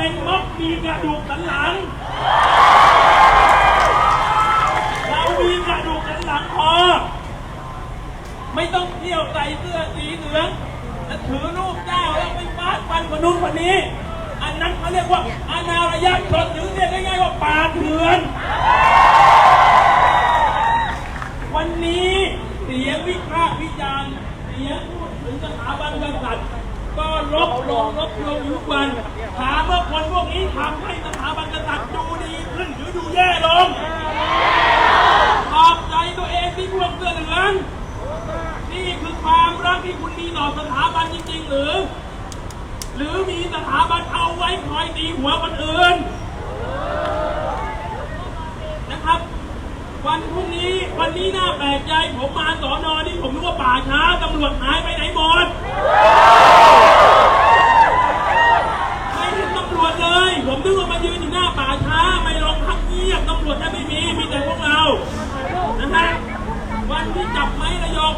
เป็นม็อบมีกระดูกสันหลัง เรามีกระดูกสันหลังพอ ไม่ต้องเที่ยวใส่เสื้อสีเหลืองและถือรูปเจ้าแล้วไปฟาดฟันคนนู้นคนนี้ อันนั้นเขาเรียกว่าอนาระยะชนหรือเรียกง่ายๆว่าป่าเถื่อน วันนี้เสียงวิพากษ์วิจารณ์เสียงพูดถึงสถาบันกษัตริย์ ก็ลบลงลบลงอยู่ทุกวัน ถามว่าคนพวกนี้ทำให้สถาบันกษัตริย์ดูดีขึ้นหรือดูแย่ลงตอบใจตัวเองที่พวกเสื้อเหลืองนี่คือความรักที่คุณมีต่อสถาบันจริงๆหรือ หรือมีสถาบันเอาไว้คอยตีหัวคนอื่นนะครับวันพรุ่งนี้วันนี้น่าแปลกใจผมมาสอนอนี่ผมนึกว่าป่าช้าตำรวจหายไปไหนหมด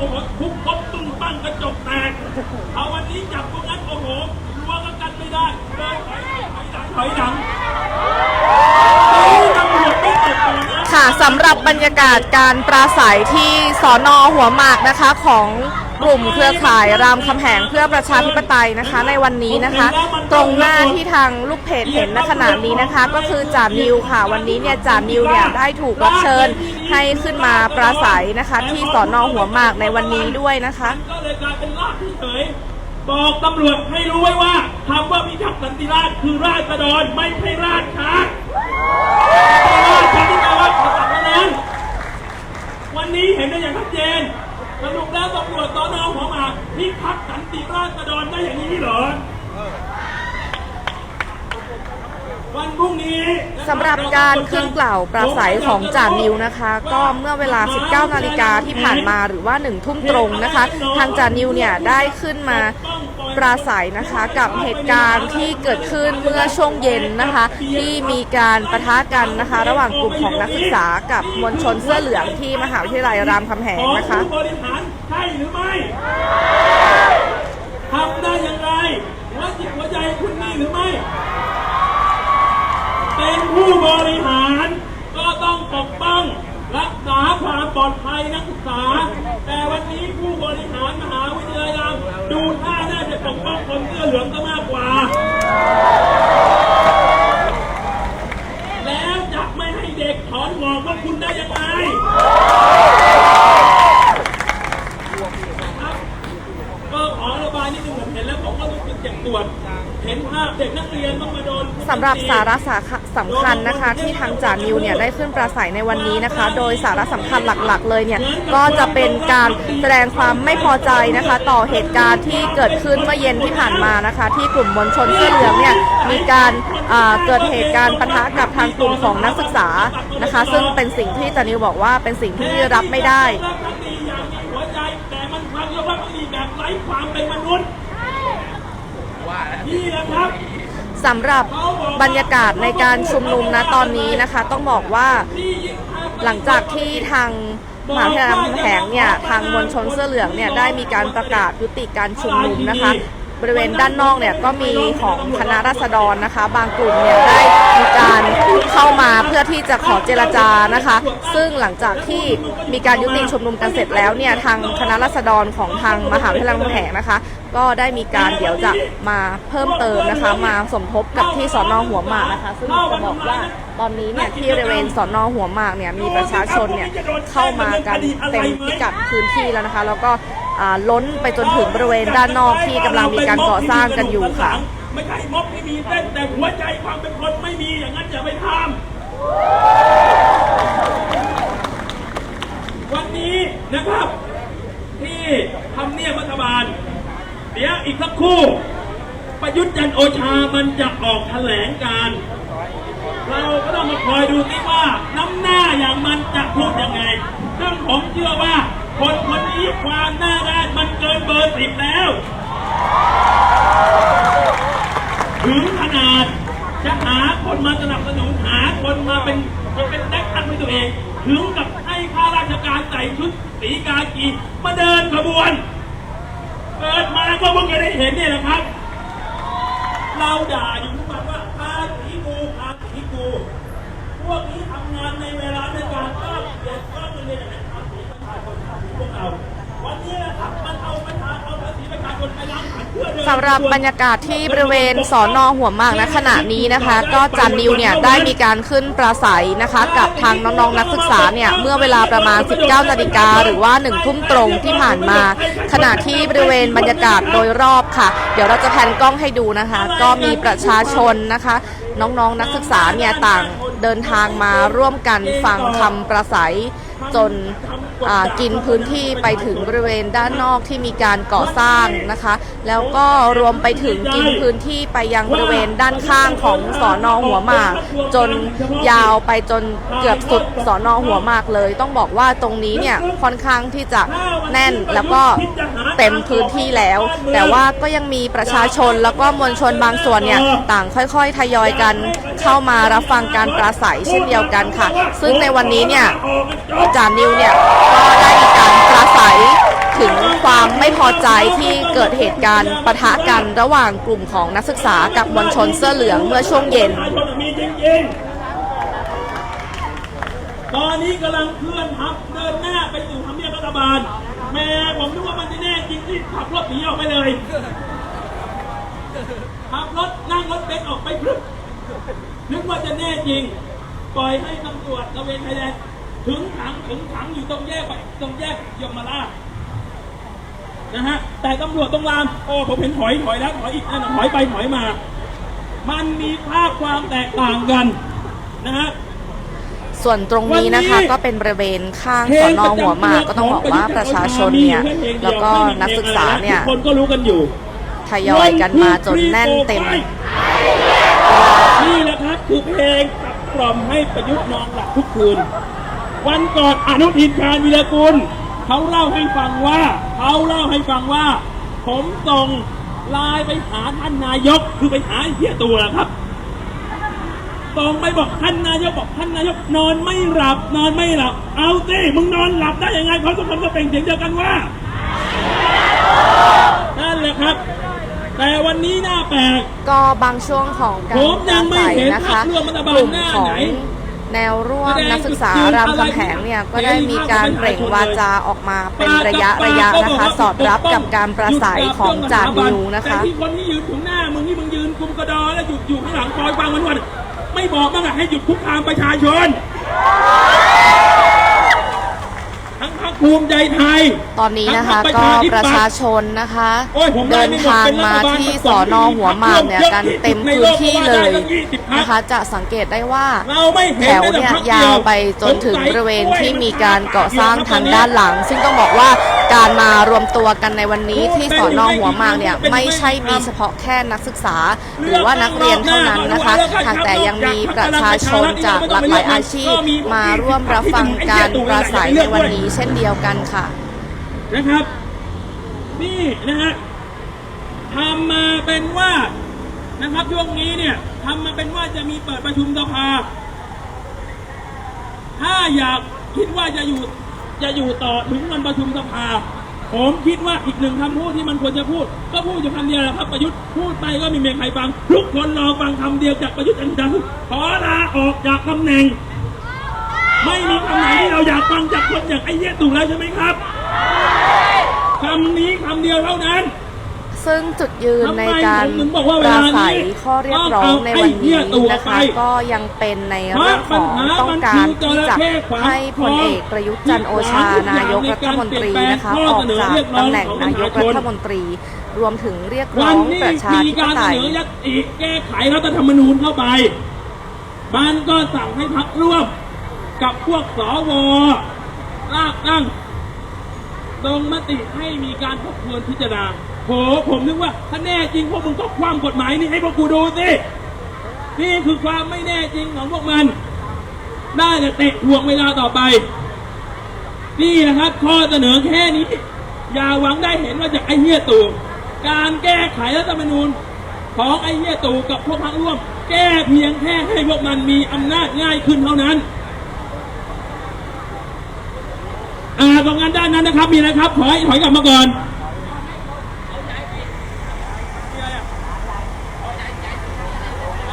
โอ้โหทุกคนตุ้งปั้งกระจกแตกเอาวันนี้จับพวกนั้นโอ้โหรั้วก็กันไม่ได้เลยถอยหลังถอยหลังเฮ้ยตำรวจไม่ตบตัวนะค่ะสำหรับบรรยากาศการปราศัยที่สอนอหัวหมากนะคะของกลุ่มเครือข่ายรามคำแหงเพื่อประชาธิปไตยนะคะ ในวันนี้นะคะ ตรงหน้าที่ทางลูกเพจเห็นณขณะนี้นะคะ ก็คือจ่านิวค่ะ วันนี้เนี่ยจ่านิวเนี่ยได้ถูกรับเชิญ ให้ขึ้นมาปราศัยนะคะ ที่สอนอหัวหมากในวันนี้ด้วยนะคะก็เลยกลายเป็นราชเฉยบอกตำรวจให้รู้ไว้ว่าคำว่าพิทักษ์สันติราษฎร์คือราษฎรไม่ใช่ราชาราชาที่แปลว่าขจัดนั้นวันนี้เห็นได้อย่างชัดเจนสรุปแล้วตำรวจตอนอหัวหมากพิทักษ์สันติราษฎรได้อย่างนี้เหรอ วันพรุ่งนี้นะค สำหรับการขึ้นกล่าวปราศัยของจ่านิวนะคะ ก็เมื่อเวลา 19 นาฬิกาที่ผ่านมาหรือว่า 1 ทุ่มตรงนะคะ ทางจ่านิวเนี่ยได้ขึ้นมาปราศัยนะคะกับเหตุการณ์ที่เกิดขึ้นเมื่อช่วงเย็นนะคะ ที่มีการประทะกันนะคะ ระหว่างกลุ่มของนักศึกษากับมวลชนเสื้อเหลืองที่มหาวิทยาลัยรามคำแหงนะคะของผู้บริหารใช่หรือไม่ทำได้อย่างไรหัวจิตหัวใจคุณมีหรือไม่ เป็นผู้บริหาร ก็ต้องปกป้องรักษาความปลอดภัยนักศึกษา แต่วันนี้ผู้บริหารมหาวิทยาลัยรามดูท่าน่าจะปกป้องคนเสื้อเหลืองซะมากกว่า แล้วจะไม่ให้เด็กถอนงอกว่าคุณได้ยังไงก็ขอระบายนิดนึงผมเห็นแล้วผมก็รู้สึกเจ็บปวด เห็นภาพเด็กนักเรียนต้องมา สำหรับสาระสาขะสำคัญนะคะ ที่ทางจ่านิวเนี่ยได้ขึ้นปราศัยในวันนี้นะคะ โดยสาระสำคัญหลักๆ เลยเนี่ยก็จะเป็นการแสดงความไม่พอใจนะคะ ต่อเหตุการณ์ที่เกิดขึ้นเมื่อเย็นที่ผ่านมานะคะ ที่กลุ่มมวลชนเสื้อเหลืองเนี่ยมีการอ่าเกิดเหตุการณ์ปะทะกับทางกลุ่มของนักศึกษานะคะ ซึ่งเป็นสิ่งที่จ่านิวบอกว่าเป็นสิ่งที่รับไม่ได้รักพักดีอย่างมีหัวใจแต่มันความรักพักดีแบบไร้ความเป็นมนุษย์นี่แหละครับ สำหรับบรรยากาศในการชุมนุมนะตอนนี้นะคะ ต้องบอกว่าหลังจากที่ทางมหาวิทยาลัยรามคำแหงเนี่ยทางมวลชนเสื้อเหลืองเนี่ยได้มีการประกาศยุติการชุมนุมนะคะ บริเวณด้านนอกเนี่ยก็มีของคณะราษฎรนะคะ บางกลุ่มเนี่ยได้มีการเข้ามาเพื่อที่จะขอเจรจานะคะ ซึ่งหลังจากที่มีการยุติชุมนุมกันเสร็จแล้วเนี่ยทางคณะราษฎรของทางมหาวิทยาลัยรามคำแหงนะคะ ก็ได้มีการเดี๋ยวจะมาเพิ่มเติมนะคะ มาสมทบกับที่สอนอหัวหมากนะคะ ซึ่งจะบอกว่าตอนนี้เนี่ยที่บริเวณสอนอหัวหมากเนี่ยมีประชาชนเนี่ยเข้ามากันเต็มพิกัดพื้นที่แล้วนะคะ แล้วก็ ล้นไปจนถึงบริเวณด้านนอกที่กำลังมีการก่อสร้างกันอยู่ค่ะ ไม่ใช่ม็อบไม่มีเต้นแต่หัวใจความเป็นคนไม่มีอย่างนั้นอย่าไปทำวันนี้นะครับ ที่ทำเนียบรัฐบาล เดี๋ยวอีกสักครู่ประยุทธ์จันโอชามันจะออกแถลงการเราก็ต้องมาคอยดูซิว่าน้ำหน้าอย่างมันจะพูดยังไงซึ่งผมเชื่อว่า คนคนนี้ความน่าด้านมันเกินเบอร์สิบแล้ว ถึงขนาดจะหาคนมาสนับสนุนหาคนมาเป็นจะเป็นแดกอันให้ตัวเอง ถึงกับให้ข้าราชการใส่ชุดสีกากีมาเดินขบวน เกิดมาก็เพิ่งจะได้เห็นเนี่ยนะครับ เราด่าอยู่ทุกวันว่าพาสีกูอาสีกู พวกนี้ สำหรับบรรยากาศที่บริเวณสอนอหัวหมากณขณะนี้นะคะ ก็จานนิวเนี่ยได้มีการขึ้นปราศัยนะคะ กับทางน้องๆนักศึกษาเนี่ยเมื่อเวลาประมาณ 19นาฬิกาหรือว่า1ทุ่มตรงที่ผ่านมา ขณะที่บริเวณบรรยากาศโดยรอบค่ะ เดี๋ยวเราจะแพนกล้องให้ดูนะคะ ก็มีประชาชนนะคะ น้องๆนักศึกษาเนี่ยต่างเดินทางมาร่วมกันฟังคำประสัย จนกินพื้นที่ไปถึงบริเวณด้านนอกที่มีการก่อสร้างนะคะ แล้วก็รวมไปถึงกินพื้นที่ไปยังบริเวณด้านข้างของสอนอหัวหมาก จนยาวไปจนเกือบสุดสอนอหัวหมากเลย ต้องบอกว่าตรงนี้เนี่ยค่อนข้างที่จะแน่นแล้วก็เต็มพื้นที่แล้ว แต่ว่าก็ยังมีประชาชนแล้วก็มวลชนบางส่วนเนี่ยต่างค่อยๆ ทยอยกันเข้ามารับฟังการปราศัยเช่นเดียวกันค่ะ ซึ่งในวันนี้เนี่ยจานิวเนี่ยก็ได้มีการปราศัยถึงความไม่พอใจที่เกิดเหตุการณ์ปะทะกันระหว่างกลุ่มของนักศึกษากับมวลชนเสื้อเหลืองเมื่อช่วงเย็น ตอนนี้กำลังเคลื่อนทัพเดินหน้าไปสู่ทำเนียบรัฐบาล แม่ผมนึกว่ามันจะแน่จริงที่ขับรถหนีออกไปเลยขับรถนั่งรถเบนซ์ออกไปพรึบนึกว่าจะแน่จริง ปล่อยให้ตำรวจตระเวนชายแดน ถึงขังถึงขังอยู่ตรงแยกไปตรงแยกยมราชนะฮะแต่ตำรวจตรงรามโอ้ผมเห็นถอยถอยแล้วถอยอีกนั่นนะถอยไปถอยมา มันมีภาพความแตกต่างกันนะฮะส่วนตรงนี้นะคะก็เป็นบริเวณข้างสอนอหัวหมากก็ต้องบอกว่าประชาชนเนี่ยแล้วก็นักศึกษาเนี่ยทุกคนก็รู้กันอยู่ทยอยกันมาจนแน่นเต็มนี่แหละครับคือเพลงขับกล่อมให้ประยุทธ์นอนหลับทุกคืน วันก่อนอนุทินชาญวีรกุลเขาเล่าให้ฟังว่าเขาเล่าให้ฟังว่า ผมส่งไลน์ไปหาท่านนายกคือไปหาไอ้เหี้ยตัวนะครับส่งไปบอกท่านนายกบอกท่านนายกนอนไม่หลับนอนไม่หลับ เอาสิมึงนอนหลับได้ยังไงเขาทุกคนก็เป็นเสียงเดียวกันว่านั่นแหละครับ แต่วันนี้หน้าแปลกก็บางช่วงของการผมยังไม่ปราศัยเห็นนะคะพรรคร่วมรัฐบาลกลุ่มหน้าของไหน แนวร่วมนักศึกษารามคำแหงเนี่ยก็ได้มีการเปล่งวาจาออกมาเป็นระยะระยะนะคะ สอดรับกับการปราศัยของจานิวนะคะแต่ที่คนที่ยืนถึงหน้ามึงที่มึงยืนกุมกระดอแล้วหยุดอยู่ข้างหลังคอยฟังมันวันไม่บอกบ้างอะให้หยุดคุกคามประชาชนทั้งพรรค ภูมิใจไทย ตอนนี้นะคะทั้งพก็รรคประชาธิปัตย์ชนนะคะโอ้ยผมได้เดินไม่หมดทางเป็นรัมาฐบาลที่ผสสมอนอหัวหมากเนี่ยเยอะกันที่สุดเต็มในพื้โลนกที่ก็ว่าเลได้ยตั้ง20พรรคนะคะ จะสังเกตได้ว่าเราไม่เห็แถนวแม้แต่เนี่ยพรรคยาเดีวไปจนถึงบริเวณที่มีการก่อสร้างทางด้านหลัง ซึ่งต้องบอกว่า การมารวมตัวกันในวันนี้ที่สอนอหัวมากเนี่ยไม่ใช่มีเฉพาะแค่นักศึกษา หรือว่านักเรียนเท่านั้นนะคะหากแต่ยังมีประชาชนจากหลากหลายอาชีพ มาร่วมรับฟังการปราศัยในวันนี้เช่นเดียวกันค่ะนะครับ นี่นะฮะทำมาเป็นว่านะครับช่วงนี้เนี่ยทำมาเป็นว่าจะมีเปิดประชุมสภา ถ้าอยากคิดว่าจะอยู่ จะอยู่ต่อถึงวันประชุมสภา ผมคิดว่าอีกหนึ่งคำพูดที่มันควรจะพูด ก็พูดอยู่คำเดียวแหละครับประยุทธ์พูดไปก็ไม่มีใครฟังทุกคนรอฟังคำเดียวจากประยุทธ์จันทร์จันทร์ขอลาออกจากตำแหน่ง ไม่มีคำไหนที่เราอยากฟังจากคนอย่างไอ้เหี้ยตู่แล้วใช่ไหมครับคำนี้คำเดียวเท่านั้น ซึ่งจุดยืนในการทำไมผมถึงบอกว่าปเวราลานี้ศัยข้อเรียกร้องในวันนี้นะคะเอาไอ้เหี้ยตัวไปก็ยังเป็นในเรื่องของต้องการที่จะให้พลเอกประยุทธ์จันทร์โอชานายกรัฐมนตรีนะคะออกจากตำแหน่งนายกรัฐมนตรี รวมถึงเรียกร้วัอนงนี้ประชามีธิปการไตเสยนอยัตติแก้ไขรัฐธรรมนูญเข้าไป มันก็สั่งให้พักร่วมกับพวกสวลากตั้งลงมติให้มีการทบทวนพิจารณาโหผมนึกว่าถ้าแน่จริงพวกมึงก็คว่ำกฎหมายนี้ให้พวกกูดูสิ นี่คือความไม่แน่จริงของพวกมัน ได้แต่เตะทวงเวลาต่อไป นี่นะครับ ข้อเสนอแค่นี้ อย่าหวังได้เห็นว่าจากไอ้เหี้ยตู่การแก้ไขรัฐธรรมนูญของไอ้เหี้ยตู่กับพวกพรรคร่วม แก้เพียงแค่ให้พวกมันมีอำนาจง่ายขึ้นเท่านั้นอ่าตรงนั้นด้านนั้นนะครับมีนะครับ ขอให้ถอยกลับมาก่อน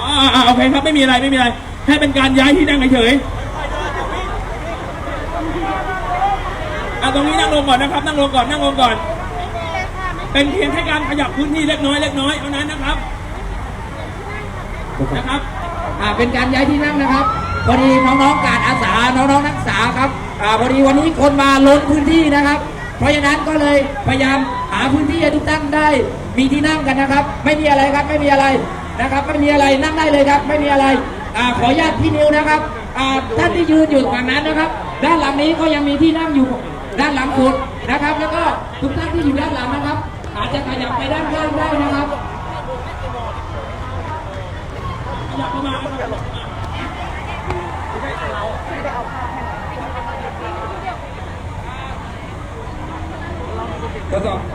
อ่าอ่าโอเคครับไม่มีอะไรไม่มีอะไรให้เป็นการย้ายที่นั่งเฉยๆอะตรงนี้นั่งลงก่อนนะครับ นั่งลงก่อนนั่งลงก่อน เป็นเพียงแค่การขยับพื้นที่เล็กน้อยเล็กน้อยเท่านั้นนะครับนะครับอ่าเป็นการย้ายที่นั่งนะครับพอดีน้องๆการอาสาน้องๆนักศึกษาครับอ่าพอดีวันนี้คนมาล้นพื้นที่นะครับ เพราะฉะนั้นก็เลยพยายามหาพื้นที่ให้ทุกท่านได้ มีที่นั่งกันนะครับ ไม่มีอะไรครับไม่มีอะไร นะครับ ไม่มีอะไรนั่งได้เลยครับ ไม่มีอะไรอ่าขออนุญาตพี่นิวนะครับอ่าท่านที่ยืนอยู่ฝั่งนั้นนะครับ ด้านหลังนี้ก็ยังมีที่นั่งอยู่ด้านหลังสุดนะครับ แล้วก็ทุกท่านที่อยู่ด้านหลังนะครับ อาจจะขยับไปด้านข้างได้นะครับขยับเข้ามา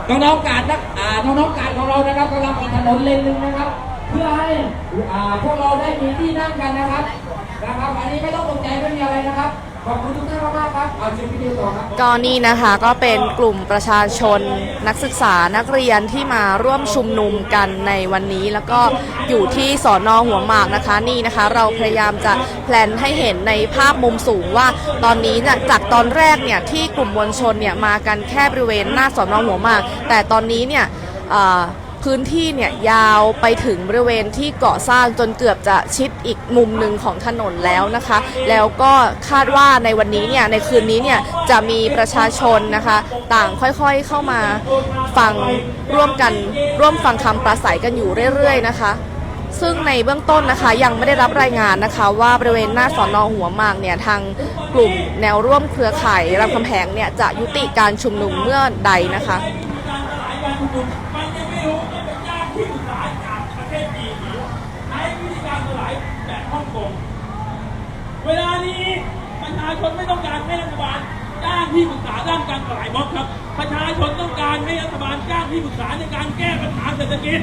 น้องๆการนักอ่าน้องๆการของเรานะครับกำลังปิดถนนเลนหนึ่งนะครับ เพื่อให้อ่าพวกเราได้มีที่นั่งกันนะครับนะครับ อันนี้ไม่ต้องตกใจไม่มีอะไรนะครับขอบคุณทุกท่านมากๆครับเอาชิมวิดีโอต่อครับก็นี่นะคะก็เป็นกลุ่มประชาชนนักศึกษานักเรียนที่มาร่วมชุมนุมกันในวันนี้ แล้วก็อยู่ที่สอนอหัวหมากนะคะนี่นะคะ เราพยายามจะแพลนให้เห็นในภาพมุมสูงว่า ตอนนี้เนี่ยจากตอนแรกเนี่ยที่กลุ่มมวลชนเนี่ยมากันแค่บริเวณหน้าสอนอหัวหมาก แต่ตอนนี้เนี่ย พื้นที่เนี่ยยาวไปถึงบริเวณที่เก่อสร้างจนเกือบจะชิดอีกมุมหนึ่งของถนนแล้วนะคะ แล้วก็คาดว่าในวันนี้เนี่ยในคืนนี้เนี่ยจะมีประชาชนนะคะต่างค่อยๆเข้ามาฟังร่วมกันร่วมฟังคำปราศัยกันอยู่เรื่อยๆนะคะซึ่งในเบื้องต้นนะคะยังไม่ได้รับรายงานนะคะว่าบริเวณหน้าสอนอหัวหมากเนี่ยทางกลุ่มแนวร่วมเครือข่ายรามคำแหงเนี่ยจะยุติการชุมนุมเมื่อใดนะคะ เวลานี้ประชาชนไม่ต้องการให้รัฐบาลจ้างที่ปรึกษาด้านการสลายม็อบครับ ประชาชนต้องการให้รัฐบาลจ้างที่ปรึกษาในการแก้ปัญหาเศรษฐกิจ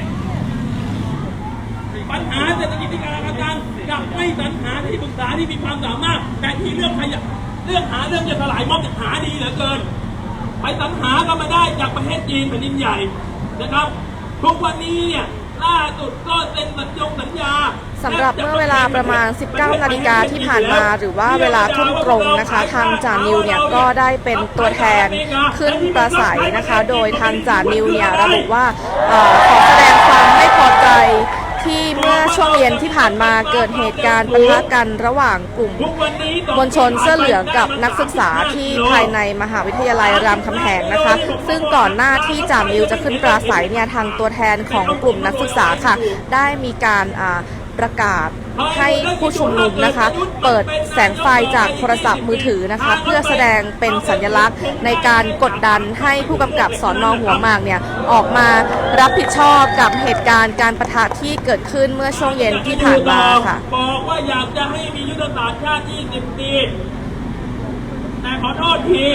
ปัญหาเศรษฐกิจที่การอาการกับไม่สรรหาที่ปรึกษาที่มีความสามารถ แต่ที่เรื่องขยะเรื่องหาเรื่องจะสลายม็อบหาดีเหลือเกิน ไปสรรหาก็มาได้จากประเทศจีนแผ่นดินใหญ่นะครับทุกวันนี้เนี่ยล่าสุดก็เซ็นสัญญงสัญญา สำหรับเมื่อเวลาประมาณ 19 นาฬิกาที่ผ่านมา หรือว่าเวลาทุ่มตรงนะคะ ทางจานิวเนี่ยก็ได้เป็นตัวแทนขึ้นประสัยนะคะ โดยทางจานิวเนี่ยระบุว่าออขอแสดงความไม่พอใจที่เมื่อช่วงเย็นที่ผ่านมาเกิดเหตุการณ์ปะทะกันระหว่างกลุ่มมวลชนเสื้อเหลืองกับนักศึกษาที่ภายในมหาวิทยาลัยรามคำแหงนะคะ ซึ่งก่อนหน้าที่จามิวจะขึ้นปราศัยเนี่ยทางตัวแทนของกลุ่มนักศึกษาค่ะ ได้มีการอ่า ประกาศให้ผู้ชุมนุมนะคะ เปิดแสงไฟจากโทรศัพท์มือถือนะคะ เพื่อแสดงเป็นสัญลักษณ์ในการกดดันให้ผู้กำกับสอนอหัวหมากเนี่ยออกมารับผิดชอบกับเหตุการณ์การประทะที่เกิดขึ้นเมื่อช่วงเย็นที่ผ่านมาค่ะบอกว่าอยากจะให้มียุทธศาสตร์ชาติ20ปีแต่ขอโทษที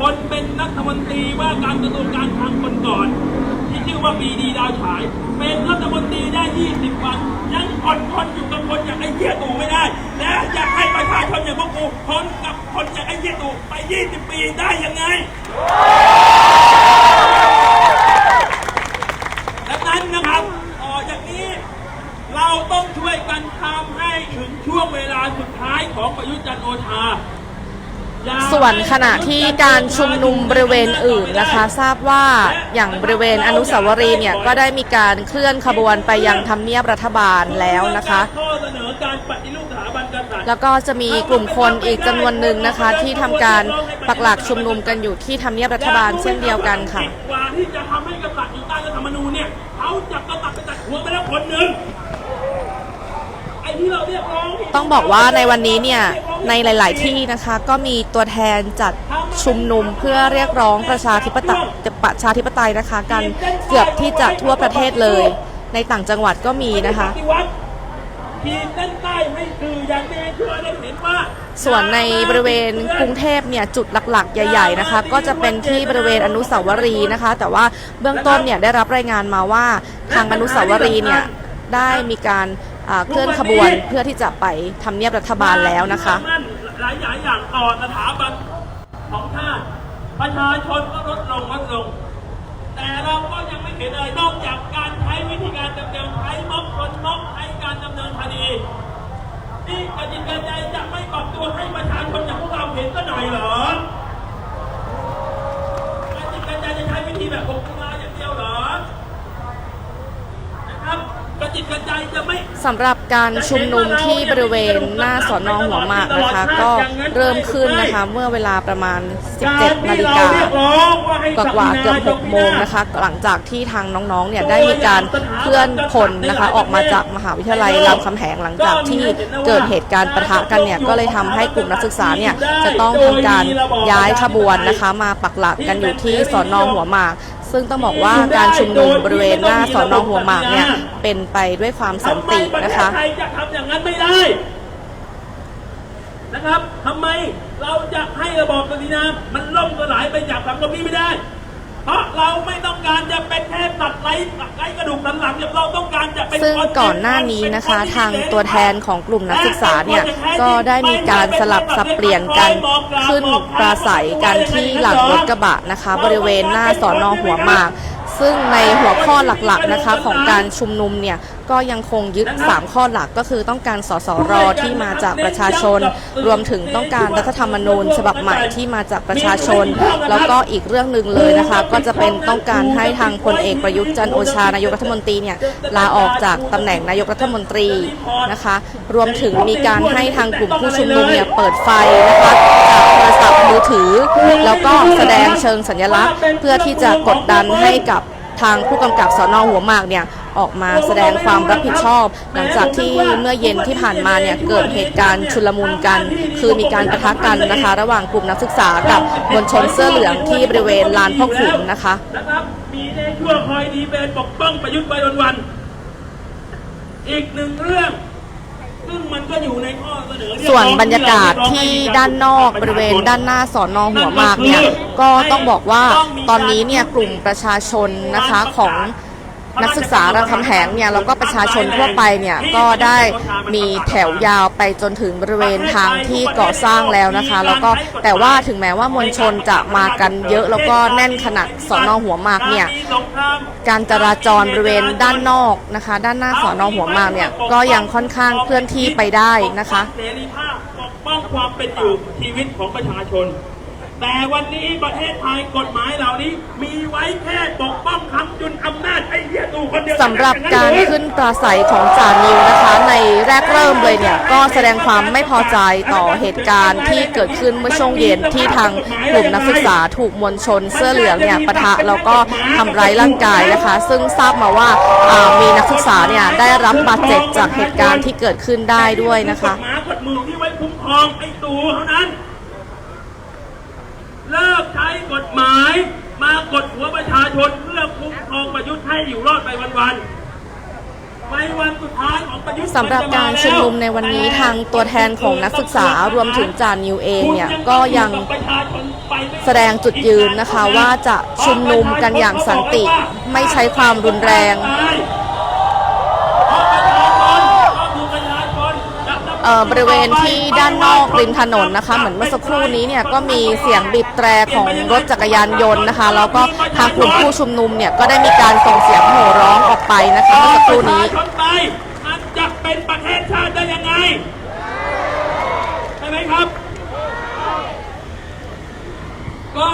คนเป็นรัฐมนตรีว่าการกระทรวงการคลังคนก่อน ว่าปีดีดาวฉาย เป็นรัฐมนตรีได้ 20 วัน ยังอดทนอยู่กับคนอย่างไอ้เหี้ยตู่ไม่ได้ และอยากให้ประชาชนอย่างพวกกูทนกับคนอย่างไอ้เหี้ยตู่ไป 20 ปีได้ยังไงดังนั้นนะครับต่อจากนี้เราต้องช่วยกันทำให้ถึงช่วงเวลาสุดท้ายของประยุทธ์จันทร์โอชา ส่วนขณะที่การชุมนุมบริเวณอื่นนะคะ ทราบว่าอย่างบริเวณอนุสาวรีย์เนี่ยก็ได้มีการเคลื่อนขบวนไปยังทำเนียบรัฐบาลแล้วนะคะ แล้วก็จะมีกลุ่มคนอีกจำนวนหนึ่งนะคะ ที่ทำการปักหลักชุมนุมกันอยู่ที่ทำเนียบรัฐบาลเช่นเดียวกันค่ะกว่าที่จะทำให้กษัตริย์อยู่ใต้รัฐธรรมนูญเนี่ยเขาจับกษัตริย์ไปตัดหัวไปแล้วคนหนึ่งไอ้ที่เราเรียก ต้องบอกว่าในวันนี้เนี่ยในหลาย ๆ ที่นะคะ ก็มีตัวแทนจัดชุมนุมเพื่อเรียกร้องประชาธิปไตยประชาธิปไตยนะคะกันเกือบที่จะทั่วประเทศเลย ในต่างจังหวัดก็มีนะคะปฏิวัติขีดเส้นใต้ให้สื่อย่างแน่ชัวได้เห็นว่าส่วนในบริเวณกรุงเทพเนี่ยจุดหลักๆ ใหญ่ๆนะคะ ก็จะเป็นที่บริเวณอนุสาวรีย์นะคะ แต่ว่าเบื้องต้นเนี่ยได้รับรายงานมาว่าทางอนุสาวรีย์เนี่ยได้มีการ เคลื่อนขบวนเพื่อที่จะไปทำเนียบรัฐบาลแล้วนะคะหลายหลายอย่างต่อสถาบันของชาติประชาชนก็ลดลงลดลง แต่เราก็ยังไม่เห็นเลยนอกจากการใช้วิธีการดำเนินใช้ม็อบคนม็อบใช้การดำเนินคดีนี่กจิกาใจจะไม่ปรับตัวให้ประชาชนอย่างพวกเราเห็นก็หน่อยเหรอ กจิกาใจจะใช้วิธีแบบปกครองอย่างเดียวเหรอ สำหรับการชุมนุมที่บริเวณหน้าสอนอหัวหมากนะคะ ก็เริ่มขึ้นนะคะเมื่อเวลาประมาณ 17 นาฬิกากว่ากว่าเกือบ 6 โมงนะคะ หลังจากที่ทางน้องๆ เนี่ยได้มีการเคลื่อนพลนะคะ ออกมาจากมหาวิทยาลัยรามคำแหงหลังจากที่เกิดเหตุการณ์ปะทะกันเนี่ยก็เลยทำให้กลุ่มนักศึกษาเนี่ยจะต้องทำการย้ายขบวนนะคะ มาปักหลักกันอยู่ที่สอนอหัวหมาก ซึ่งต้องบอกว่าการชุมนุมบริเวณหน้าสอนอหัวหมากเนี่ยเป็นไปด้วยความสันตินะคะทำไมประเทศไทยจะทำอย่างนั้นไม่ได้นะครับทำไมเราจะให้ระบอบปฏินามันล่มสลายไปจากสังคมนี้ไม่ได้ เพราะเราไม่ต้องการจะเป็นแค่ตัดไร้ตัดไร้กระดูกสันหลังอย่างเราต้องการจะเป็นซึ่งคก่อนหน้านี้นะคะ ทางตัวแทนของกลุ่มนักศึกษาเนี่ยก็ได้มีการสลับสับเปลี่ยนกันขึ้นปราศัยกันที่หลังรถกระบะนะคะ บริเวณหน้าสอนอหัวหมากซึ่งในหัวข้อหลักๆนะคะของการชุมนุมเนี่ย ก็ยังคงยึด 3 ข้อหลักก็คือต้องการสสรที่มาจากประชาชน รวมถึงต้องการรัฐธรรมนูญ ฉบับใหม่ที่มาจากประชาชน แล้วก็อีกเรื่องหนึ่งเลยนะคะ ก็จะเป็นต้องการให้ทางพลเอกประยุทธ์จันทร์โอชานายกรัฐมนตรีเนี่ยลาออกจากตำแหน่งนายกรัฐมนตรีนะคะ รวมถึงมีการให้ทางกลุ่มผู้ชุมนุมเนี่ยเปิดไฟนะคะจากโทรศัพท์มือถือ แล้วก็แสดงเชิงสัญลักษณ์ เพื่อที่จะกดดันให้กับทางผู้กำกับสอนอหัวหมากเนี่ย ออกมาแสดงความรับผิดชอบ หลังจากที่เมื่อเย็นที่ผ่านมาเนี่ยเกิดเหตุการณ์ชุลมุนกัน คือมีการประทะกันนะคะ ระหว่างกลุ่มนักศึกษากับมวลชนเสื้อเหลืองที่บริเวณลานพ่อขุนนะคะนะครับมีในชั่วคอยดีเป็นปกป้องประยุทธ์ไปวันๆอีกหนึ่งเรื่องซึ่งมันก็อยู่ในข้อเสนอเรียกร้องส่วนบรรยากาศที่ด้านนอกบริเวณด้านหน้าสอนอหัวหมากเนี่ยก็ต้องบอกว่าตอนนี้เนี่ยกลุ่มประชาชนนะคะของ นักศึกษารามคำแหงเนี่ยแล้วก็ประชาชนทั่วไปเนี่ยก็ได้มีแถวยาวไปจนถึงบริเวณทางที่ก่อสร้างแล้วนะคะ แล้วก็แต่ว่าถึงแม้ว่ามวลชนจะมากันเยอะแล้วก็แน่นขนาดสอนอหัวมากเนี่ยการจราจรบริเวณด้านนอกนะคะ ด้านหน้าสอนอหัวมากเนี่ยก็ยังค่อนข้างเคลื่อนที่ไปได้นะคะเสรีภาพปกป้องความเป็นอยู่ชีวิตของประชาชน แต่วันนี้ประเทศไทยกฎหมายเหล่านี้ มีไว้แค่ปกป้องคำจุนอำนาจไอ้เหี้ยตู่คนเดียวสำหรับการขึ้นปราศัยของจานิวนะคะ ในแรกเริ่มเลยเนี่ย ก็แสดงความไม่พอใจต่อเหตุการณ์ที่เกิดขึ้นเมื่อช่วงเย็นที่ทางกลุ่มนักศึกษาถูกมวลชนเสื้อเหลืองเนี่ยปะทะแล้วก็ทำร้ายร่างกายนะคะ ซึ่งทราบมาว่าอ่ามีนักศึกษาเนี่ยได้รับบาดเจ็บจากเหตุการณ์ที่เกิดขึ้นได้ด้วยนะคะกฎหมายกฎมือที่ไว้คุ้มครองไอ้ตู่เท่านั้น เลิกใช้กฎหมาย มากดหัวประชาชนเพื่อคุ้มครองประยุทธ์ให้อยู่รอดไปวันๆไปวันสุดท้ายสำหรับการชุมนุมในวันนี้ทางตัวแทนของนักศึกษารวมถึงจานิวเองเนี่ยก็ยังแสดงจุดยืนนะคะว่าจะชุมนุมกันอย่างสันติไม่ใช้ความรุนแรง บริเวณที่ด้านนอกริมถนนนะคะ เหมือนเมื่อสักครู่นี้เนี่ยก็มีเสียงบีบแตรของรถจักรยานยนต์นะคะแล้วก็ทางกลุ่มผู้ชุมนุมเนี่ยก็ได้มีการส่งเสียงโห่ร้องออกไปนะคะเมื่อสักครู่นี้ไปมันจะเป็นประเทศชาติได้ยังไงใช่ไหมครับ ก็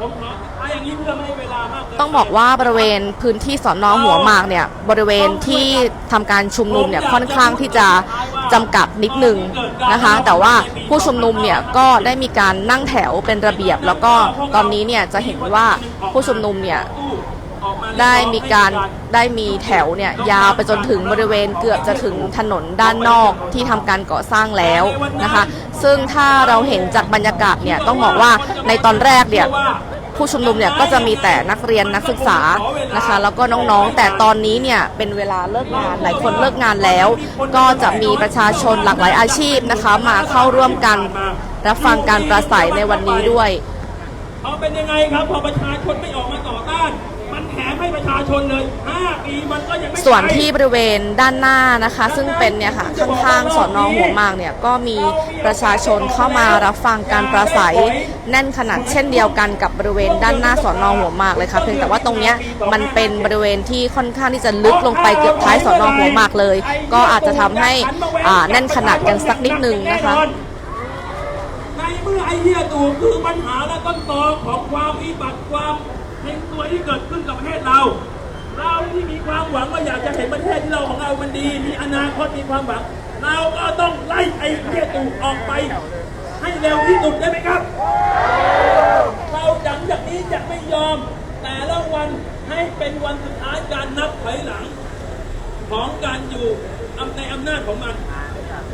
ผมขออย่างนี้เพื่อไม่ให้เวลามากเกิน ต้องบอกว่าบริเวณพื้นที่สอนอหัวหมากเนี่ยบริเวณที่ทำการชุมนุมเนี่ยค่อนข้างที่จะ จำกัดนิดนึงนะคะ แต่ว่าผู้ชุมนุมเนี่ยก็ได้มีการนั่งแถวเป็นระเบียบ แล้วก็ตอนนี้เนี่ยจะเห็นว่าผู้ชุมนุมเนี่ยได้มีการได้มีแถวเนี่ยยาวไปจนถึงบริเวณเกือบจะถึงถนนด้านนอกที่ทำการก่อสร้างแล้วนะคะ ซึ่งถ้าเราเห็นจากบรรยากาศเนี่ยต้องบอกว่าในตอนแรกเนี่ย ผู้ชุมนุมเนี่ยก็จะมีแต่นักเรียนนักศึกษานะคะ แล้วก็น้องๆ แต่ตอนนี้เนี่ยเป็นเวลาเลิกงานหลายคนเลิกงานแล้ว ก็จะมีประชาชนหลากหลายอาชีพนะคะ มาเข้าร่วมกันรับฟังการปราศัยในวันนี้ด้วยเขาเป็นยังไงครับพอประชาชนไม่ออกมาต่อต้าน ให้ประชาชนเลย5ปีมันก็ยังไม่ส่วนที่บริเวณด้านหน้านะคะ ซึ่งเป็นเนี่ยค่ะข้างๆสอนอหัวหมากเนี่ยก็มีประชาชนเข้ามารับฟังการปราศัยแน่นขนาดเช่นเดียวกันกับบริเวณด้านหน้าสอนอหัวหมากเลยค่ะเพียงแต่ว่าตรงเนี้ยมันเป็นบริเวณที่ค่อนข้างที่จะลึกลงไปเกือบท้ายสอนอหัวหมากเลย ก็อาจจะทำให้อ่าแน่นขนาดกันสักนิดนึงนะคะในเมื่อไอ้เหี้ยตู่คือปัญหาและต้นตอของความวิบัติความ เฮงซวยที่เกิดขึ้นกับประเทศเรา เราที่มีความหวังว่าอยากจะเห็นประเทศที่เราของเรามันดี มีอนาคตมีความหวัง เราก็ต้องไล่ไอ้เหี้ยตู่ออกไป ให้เร็วที่สุดได้ไหมครับ เราหลังจากนี้จะไม่ยอม แต่ละวันให้เป็นวันสุดท้ายการนับถอยหลัง ของการอยู่อำในอำนาจของมัน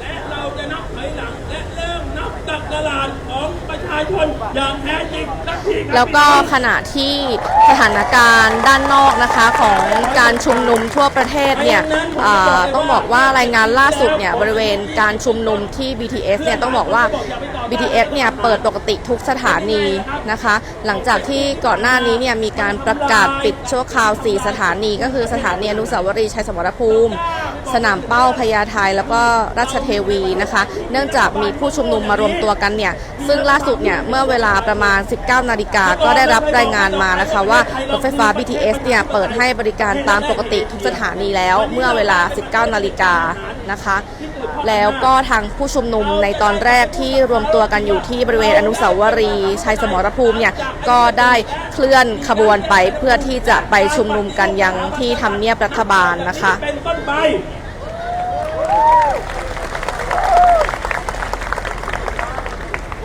และเราจะนับถอยหลังและเริ่ม ตักตลาดของประชาชนอย่างแท้จริงสักทีครับแล้วก็ขณะที่สถานการณ์ด้านนอกนะคะของการชุมนุมทั่วประเทศเนี่ยอ่าต้องบอกว่ารายงานล่าสุดเนี่ยบริเวณการชุมนุมที่ BTS เนี่ยต้องบอกว่า BTS เนี่ยเปิดปกติทุกสถานีนะคะ หลังจากที่ก่อนหน้านี้เนี่ยมีการประกาศปิดชั่วคราว 4 สถานี ก็คือสถานีอนุสาวรีย์ชัยสมรภูมิ สนามเป้าพญาไทแล้วก็ราชเทวีนะคะ เนื่องจากมีผู้ชุมนุมมารวมตัวกันเนี่ย ซึ่งล่าสุดเนี่ย เมื่อเวลาประมาณ 19 นาฬิกาก็ได้รับรายงานมานะคะว่ารถไฟฟ้า BTS เนี่ย เปิดให้บริการตามปกติทุกสถานีแล้ว เมื่อเวลา 19 นาฬิกานะคะ แล้วก็ทางผู้ชุมนุมในตอนแรกที่รวมตัวกันอยู่ที่บริเวณอนุสาวรีย์ชัยสมรภูมิเนี่ย ก็ได้เคลื่อนขบวนไปเพื่อที่จะไปชุมนุมกันยังที่ทำเนียบรัฐบาลนะคะ เป็นต้นไป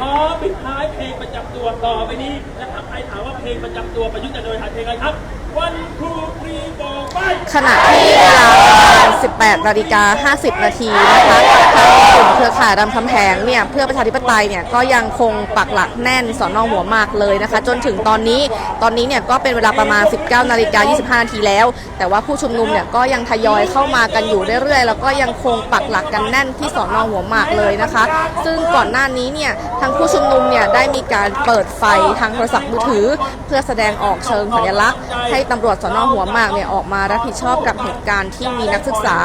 ขอปิดท้ายเพลงประจำตัวต่อไปนี้นะครับใครถามว่าเพลงประจำตัวประยุทธ์จันทร์โดยถ่าเพลงอะไรครับ วันครูตรีบอกไปขณะที่เวลาปรา 18นาฬิกา50 นาทีนะคะทางกลุ่มเครือข่ายรามคำแหงเนี่ยเพื่อประชาธิปไตยเนี่ยก็ยังคงปักหลักแน่นสอนอหัวมากเลยนะคะ จนถึงตอนนี้ตอนนี้เนี่ยก็เป็นเวลาประมาณ 19นาฬิกา25 นาทีแล้ว แต่ว่าผู้ชุมนุมเนี่ยก็ยังทยอยเข้ามากันอยู่เรื่อยๆ แล้วก็ยังคงปักหลักกันแน่นที่สอนอหัวมากเลยนะคะ ซึ่งก่อนหน้านี้เนี่ยทางผู้ชุมนุมเนี่ยได้มีการเปิดไฟทางโทรศัพท์มือถือ เพื่อแสดงออกเชิงสัญลักษณ์ ให้ตำรวจสอนอหัวมากเนี่ยออกมารับผิดชอบกับเหตุการณ์ที่มีนักศึกษา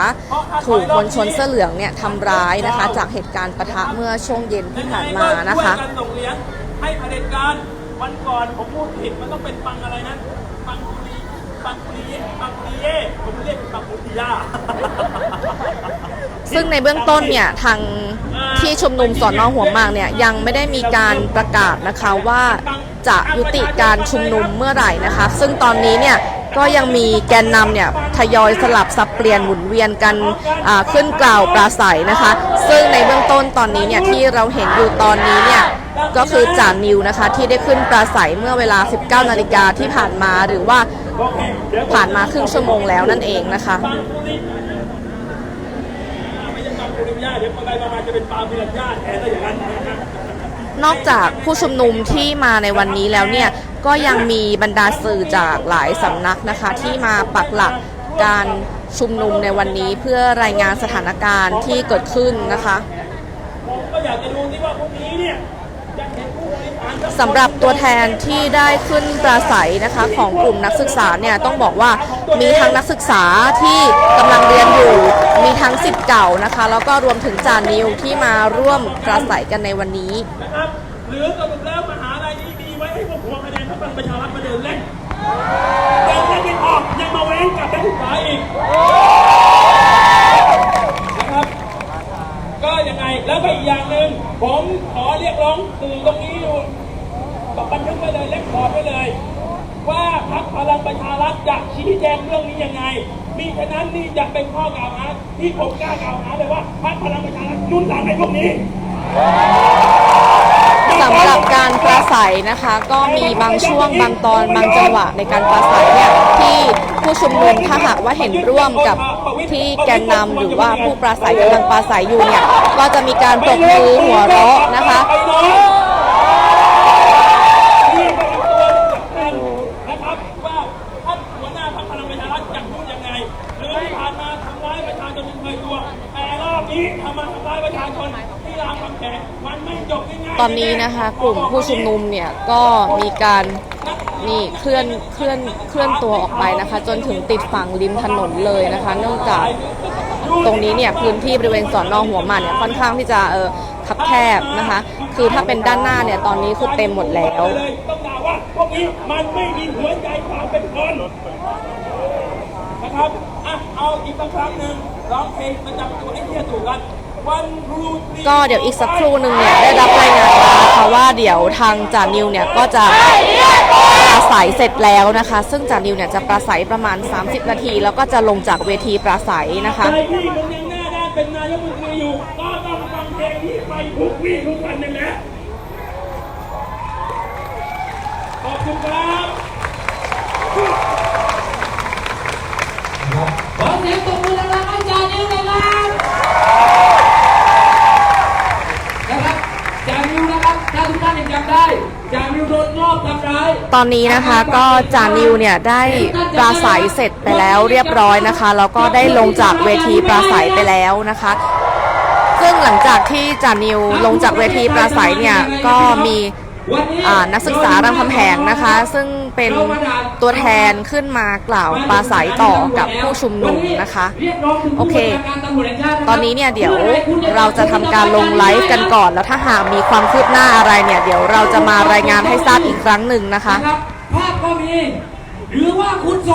ถูกมวลชนเสื้อเหลืองเนี่ยทำร้ายนะคะ จากเหตุการณ์ปะทะเมื่อช่วงเย็นที่ผ่านมานะคะกันส่งเหรียญให้เผด็จการวันก่อนผมพูดผิดมันต้องเป็นปังอะไรนะปังกุลีปังกุลีปังกุลีเย่ผมเรียกปังกุลียา ซึ่งในเบื้องต้นเนี่ยทางที่ชุมนุมสอนอหัวหมากเนี่ยยังไม่ได้มีการประกาศนะคะว่าจะยุติการชุมนุมเมื่อไหร่นะคะ ซึ่งตอนนี้เนี่ยก็ยังมีแกนนำเนี่ยทยอยสลับสับเปลี่ยนหมุนเวียนกันขึ้นกล่าวปราศัยนะคะ ซึ่งในเบื้องต้นตอนนี้เนี่ยที่เราเห็นอยู่ตอนนี้เนี่ยก็คือจ่านิวนะคะที่ได้ขึ้นปราศัยเมื่อเวลา 19 นาฬิกาที่ผ่านมาหรือว่าผ่านมาครึ่งชั่วโมงแล้วนั่นเองนะคะ ปังกุลีไม่ใช่ปังกุลียาเดี๋ยวไปมาจะเป็นปาพิรัญาแทนอย่างนั้นนะนอกจากผู้ชุมนุมที่มาในวันนี้แล้วเนี่ยก็ยังมีบรรดาสื่อจากหลายสำนักนะคะ ที่มาปักหลักการชุมนุมในวันนี้เพื่อรายงานสถานการณ์ที่เกิดขึ้นนะคะ ผมก็อยากจะดูที่ว่าพวกนี้เนี่ยจะเห็นผู้บริหาร สำหรับตัวแทนที่ได้ขึ้นปราศัยนะคะของกลุ่มนักศึกษาเนี่ยต้องบอกว่ามีทั้งนักศึกษาที่กำลังเรียนอยู่ มีทั้งสิทธิ์เก่านะคะ แล้วก็รวมถึงจานิวที่มาร่วมปราศัยกันในวันนี้นะครับหรือสรุปแล้วมหาลัยนี้มีไว้ให้พวกหัวคะแนนพรรคพลังประชารัฐมาเดินเล่นเดินเล่นไม่ออกยังมาแว้งกับนักศึกษาอีกนะครับ ก็ยังไงแล้วก็อีกอย่างหนึ่งผมขอเรียกร้องสื่อตรงนี้อยู่บันทึกไว้เลยเล็กขอร์ดไว้เลย ว่าพรรคพลังประชารัฐจะ ชี้แจงเรื่องนี้ยังไง มีฉะนั้นนี่จะเป็นข้อกล่าวหาที่ผมกล้ากล่าวหาเลยว่าพรรคพลังประชารัฐยุ่นหลังไอ้พวกนี้สำหรับการปราศัยนะคะก็มีบางช่วงบางตอนบางจังหวะในการปราศัยเนี่ยที่ผู้ชุมนุมถ้าหากว่าเห็นร่วมกับที่แกนนำหรือว่าผู้ปราศัยกำลังปราศัยอยู่เนี่ยก็จะมีการปรบมือหัวเราะนะคะ ตอนนี้นะคะกลุ่มผู้ชุมนุมเนี่ยก็มีการนี่เคลื่อนเคลื่อนเคลื่อนตัวออกไปนะคะ จนถึงติดฝั่งริมถนนเลยนะคะ เนื่องจากตรงนี้เนี่ยพื้นที่บริเวณสอนอหัวหมากเนี่ยค่อนข้างที่จะเออคับแคบนะคะ คือถ้าเป็นด้านหน้าเนี่ยตอนนี้คือเต็มหมดแล้วเลยต้องด่าว่าพวกนี้มันไม่มีหัวใจความเป็นคนนะครับอะเอาอีกสักครั้งหนึ่งร้องเพลงประจำตัวให้เที่ยถูกกันวันครูตรี ก็เดี๋ยวอีกสักครู่หนึ่งเนี่ยได้รับรายงานมานะคะว่าเดี๋ยวทางจานิวเนี่ยก็จะปราศัยเสร็จแล้วนะคะ ซึ่งจานิวเนี่ยจะปราศัยประมาณ 30 นาที แล้วก็จะลงจากเวทีปราศัยนะคะใจที่มันยังหน้าด้านเป็นนายกรัฐมนตรีอยู่ก็ต้องฟังเพลงที่ไปทุกวี่ทุกวันนั่นแหละขอบคุณครับ ขอเสียงตบมือดังๆให้จานิวหน่อยครับนะครับจานิวนะครับถ้าทุกท่านยังจำได้จานิวโดนรอบทำร้าย ตอนนี้นะคะก็จานิวเนี่ยได้ปราศัยเสร็จไปแล้วเรียบร้อยนะคะแล้วก็ได้ลงจากเวทีปราศัยไปแล้วนะคะ ซึ่งหลังจากที่จานิวลงจากเวทีปราศัยเนี่ยก็มี นักศึกษารามคำแหงนะคะ ซึ่งเป็นตัวแทนขึ้นมากล่าวปราศัยต่อกับผู้ชุมนุมนะคะ โอเค ตอนนี้เนี่ยเดี๋ยวเราจะทำการลงไลฟ์กันก่อน แล้วถ้าหากมีความคืบหน้าอะไรเนี่ย เดี๋ยวเราจะมารายงานให้ทราบอีกครั้งหนึ่งนะคะนะครับภาพก็มีหรือว่าคุณส่ง